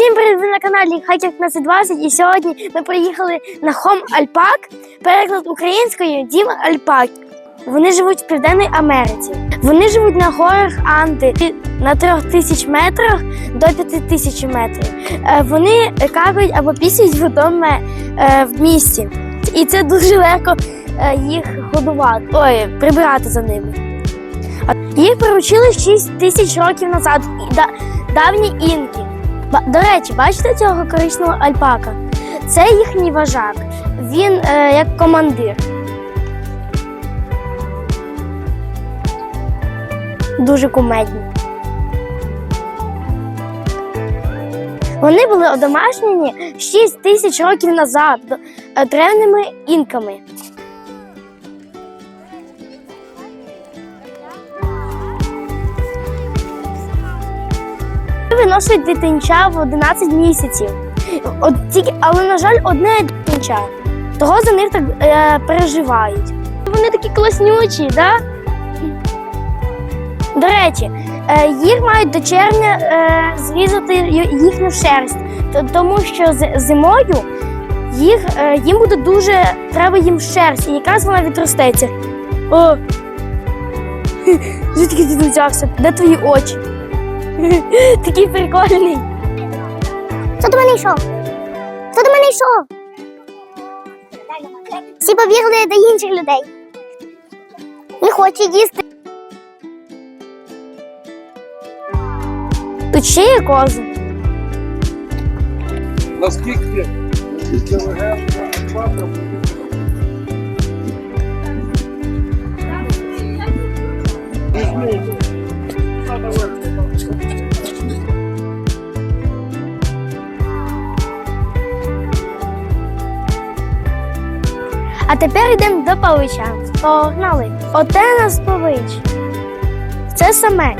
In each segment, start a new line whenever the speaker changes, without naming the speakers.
Всім привіт! Ви на каналі Хакер 1520 і сьогодні ми приїхали на Хом Альпак, переклад українською Дім Альпак. Вони живуть в Південній Америці. Вони живуть на горах Анди на 3000 метрах до 5000 метрів. Е, Вони какають або пісять вдома е, в місті. І це дуже легко е, їх годувати, ой, прибирати за ними. Їх приручили 6 тисяч років назад. Давні інки. До речі, бачите цього коричневого альпака? Це їхній вожак. Він е, як командир. Дуже кумедні. Вони були одомашнені 6 тисяч років назад до- е, інками. Виносить дитинча в 11 місяців. От тільки, але, на жаль, одне дитинча. Того за них так е, переживають. Вони такі класнючі, да? До речі, е, їх мають до червня е, зрізати їхню шерсть, тому що зимою їх, е, їм буде дуже треба їм шерсть, і якраз вона відростеться. О! Звідки ти взявся? Де твої очі? Такий прикольний.
Хто до мене йшов? Хто до мене йшов? Всі побігли до інших людей. Не хоче їсти.
Тут ще є кози.
Наскільки інтелігентна собака
А тепер йдемо до павича. Погнали. Оте нас павич. Це самець.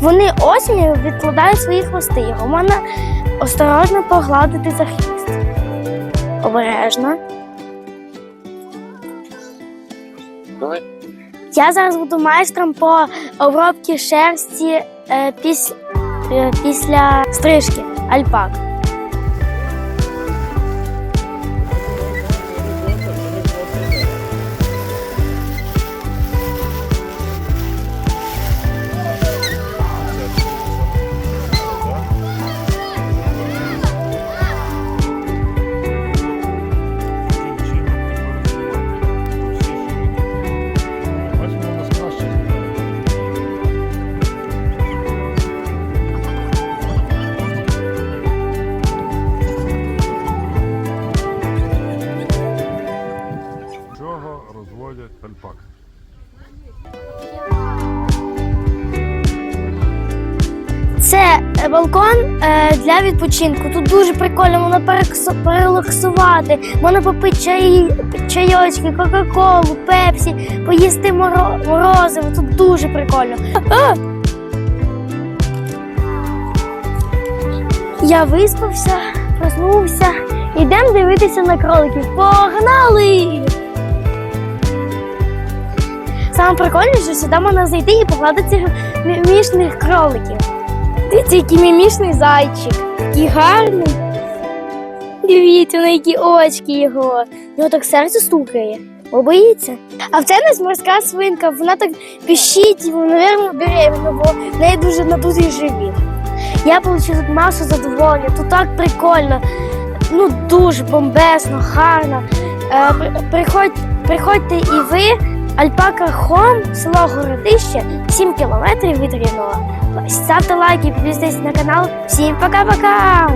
Вони осінню відкладають свої хвости. Його можна осторожно погладити за хвіст. Обережно.
Давай.
Я зараз буду майстром по обробці шерсті е, піс, е, після стрижки альпак.
Розводять альпак?
Це е, балкон е, для відпочинку. Тут дуже прикольно, можна перелаксувати, можна попити чаї, чайочки, кока-колу, пепсі, поїсти моро- морозиво. Тут дуже прикольно. Я виспався, проснувся. Йдемо дивитися на кроликів. Погнали! Саме прикольніше, що сюди можна зайти і погладити мімішних кроликів. Дивіться, який мімішний зайчик. Такий гарний. Дивіться, на які очки його. В нього так серце стукає. Бо боїться. А в це нас морська свинка, вона так піщить, мабуть, беременна, бо в неї дуже надутий живіт. Я отримала масу задоволення, тут так прикольно, ну дуже бомбезно, гарно. Е, при- приходь, приходьте і ви, Альпака Хом, село Городище, 7 кілометрів від Рівного. Ставте лайки, підписуйтесь на канал. Всім пока-пока!